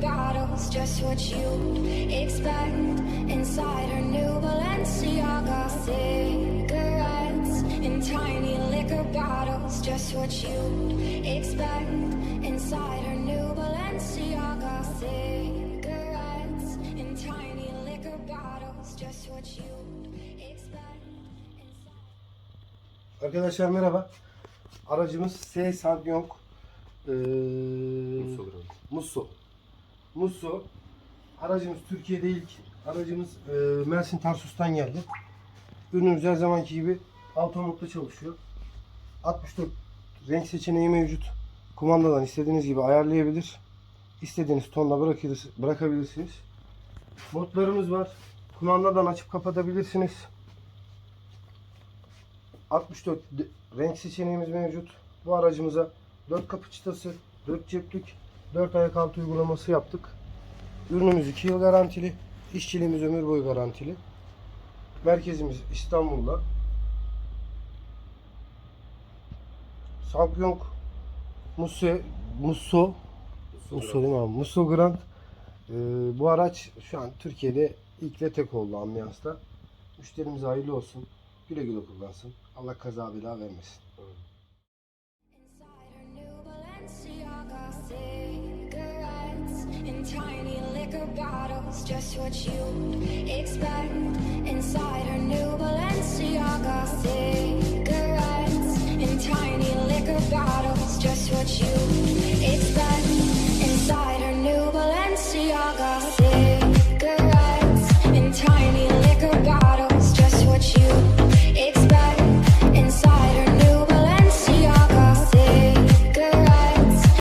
bottles, just what you expect. Inside her new Balenciaga cigarettes in tiny liquor bottles, just what you expect. Inside her new Balenciaga cigarettes in tiny liquor bottles, just what you expect. Arkadaşlar merhaba. Aracımız S Sangyong ee, Musso. Musso. Aracımız Türkiye'de ilk. Aracımız ee, Mersin Tarsus'tan geldi. Ürünümüz her zamanki gibi automodda çalışıyor. 64 renk seçeneği mevcut. Kumandadan istediğiniz gibi ayarlayabilir. İstediğiniz tonla bırakırız, bırakabilirsiniz. Modlarımız var. Kumandadan açıp kapatabilirsiniz. 64 de- renk seçeneğimiz mevcut. Bu aracımıza 4 kapı çıtası, 4 ceplik, 4 ayak altı uygulaması yaptık. Ürünümüz 2 yıl garantili. İşçiliğimiz ömür boyu garantili. Merkezimiz İstanbul'da. Samyong Musso Musso Musso değil mi abi? Musso Grand. Ee, bu araç şu an Türkiye'de ilk ve tek oldu ambiyansta. Müşterimize hayırlı olsun. Güle güle kullansın. Allah kaza bela vermesin. Inside tiny liquor bottles, just what you expect. Inside her